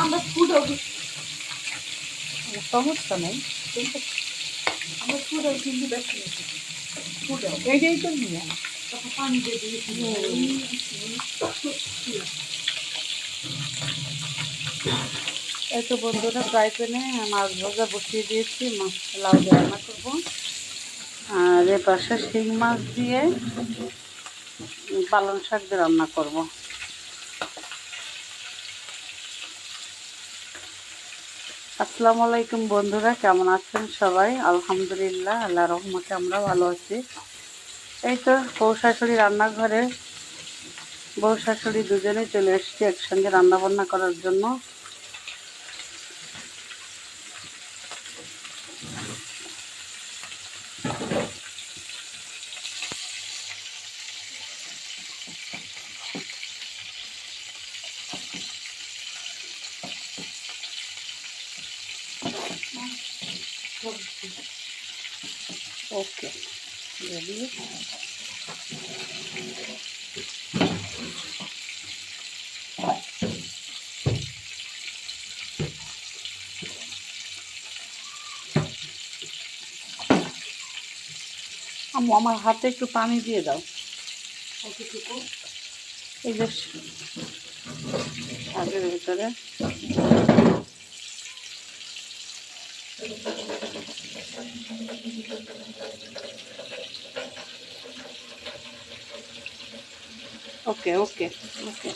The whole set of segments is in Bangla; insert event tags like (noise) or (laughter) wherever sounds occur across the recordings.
আমরা ফুডও সমস্যা নেই কিন্তু আমরা ফুডও কিন্তু নিয়েছি ফুডও এইটাই তো নিয়ে পানি দিয়ে দিয়েছি এই তো বন্ধুরা, ফ্রাই প্যানে মাছ ভাজা বসিয়ে দিয়েছি, মাছ লাউ দিয়ে রান্না করব। আর এ পাশে শিং মাছ দিয়ে পালং শাক দিয়ে রান্না করব। আসসালামু আলাইকুম বন্ধুরা, কেমন আছেন সবাই? আলহামদুলিল্লাহ, আল্লাহ রহমতে আমরা ভালো আছি। এই তো বউ শাশুড়ি রান্নাঘরে, বউ শাশুড়ি দুজনেই চলে এসেছি একসঙ্গে রান্না বান্না করার জন্য। ওকে। রেডি আম্মু আমার হাতে একটু পানি দিয়ে দাও। কতটুকু? এই যে শাকের ভিতরে। ওকে ওকে ওকে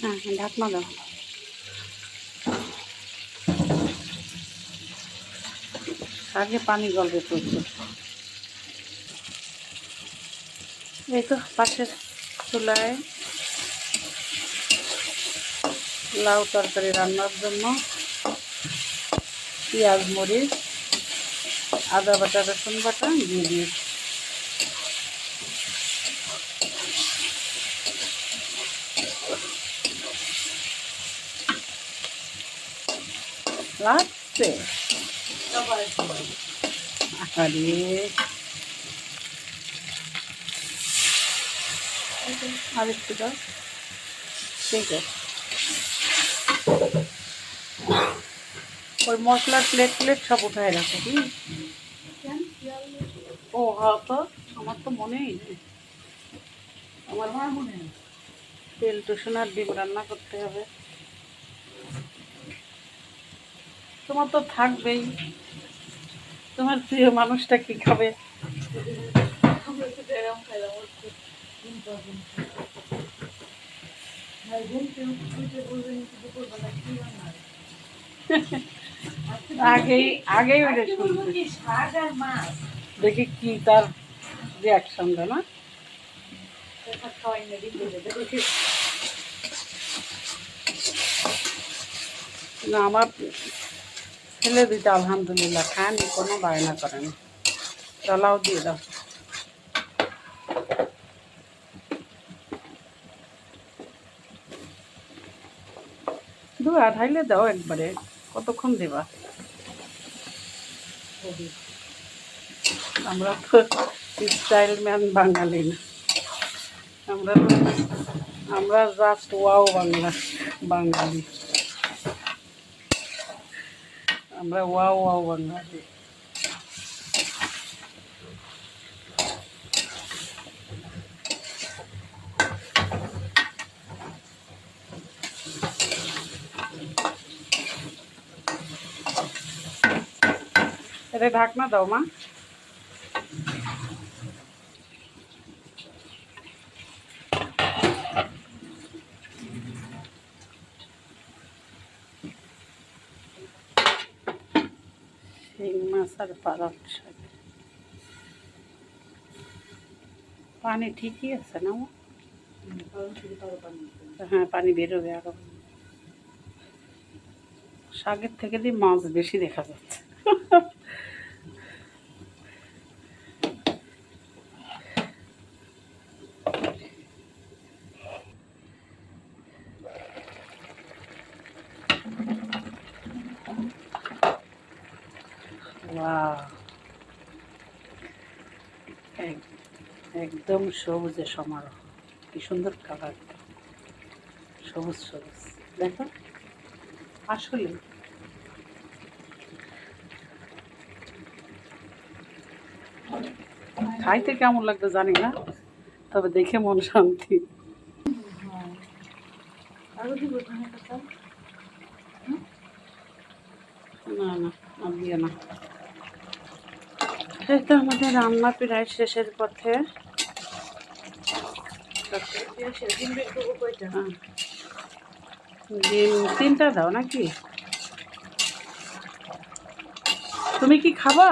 হ্যাঁ হ্যাঁ ঢাকনা দাও আগে পানি গলবে প্রচুর এই তো পাশের চুলায় লাউ তরকারি রান্নার জন্য পেঁয়াজ, মরিচ, আদা বাটা, রসুন বাটা দিয়ে দিয়েছি। লাগছে? আরে আরেকটু দাও। ঠিক আছে। ওই মশলার প্লেট প্লেট সব উঠায় রাখো কি ও হ্যাঁ তো আমার তো মনেই নেই। আমার মনে তেল টুসুনার ডিম রান্না করতে হবে। তোমার তো থাকবেই। তোমার প্রিয় মানুষটা কি খাবে? একটু (laughs) আগেই আগেই দেখি কি তার না? না, আমার ছেলে দুইটা আলহামদুলিল্লাহ খায়নি কোনো বায়না করেনি চলাও, দিয়ে দাও। দু আড়াইলে দাও একবারে, কতক্ষণ দেবা? আমরা তো স্টাইল ম্যান বাঙালি না। আমরা তো আমরা জাস্ট ওয়াও বাংলা, বাঙালি। আমরা ওয়াও ওয়াও বাঙালি। এটা ঢাকনা দাও, মা। মাছ আর শাক। পানি ঠিকই আছে না? হ্যাঁ পানি বেরোবে আরও। শাকের থেকে দিয়ে মাছ বেশি দেখা যাচ্ছে। একদম সবুজে সমারোহ। কি সুন্দর কালার সবুজ সবুজ। দেখো। আসলে খাইতে কেমন লাগবে জানি না তবে দেখে মন শান্তি। না না আর দিয়ে না। এই তো আমাদের রান্না প্রায় শেষের পথে। ডিম তিনটা দাও নাকি? তুমি কি খাবা?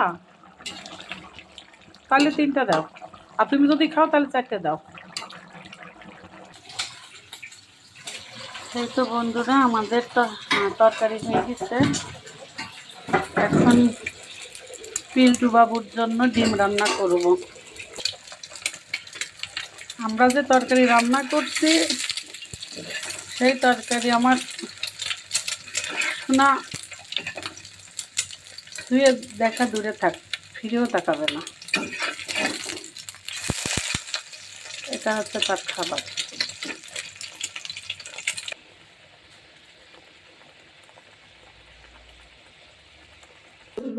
তাহলে তিনটা দাও। আর তুমি যদি খাও তাহলে চারটে দাও। এই তো বন্ধুরা আমাদের তো তরকারি হয়ে গেছে। এখন পিন্টু বাবুর জন্য ডিম রান্না করব। আমরা যে তরকারি রান্না করছি, সেই তরকারি আমার শোনা ধুয়ে দেখা দূরে থাক, ফিরেও তাকাবে না। এটা হচ্ছে তার খাবার কালা হয়ে গেছে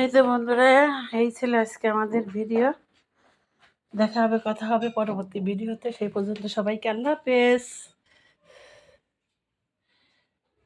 এই তো বন্ধুরা, এই ছিল আজকে আমাদের ভিডিও। দেখা হবে, কথা হবে পরবর্তী ভিডিওতে। সেই পর্যন্ত সবাইকে আল্লাহ হাফেজ।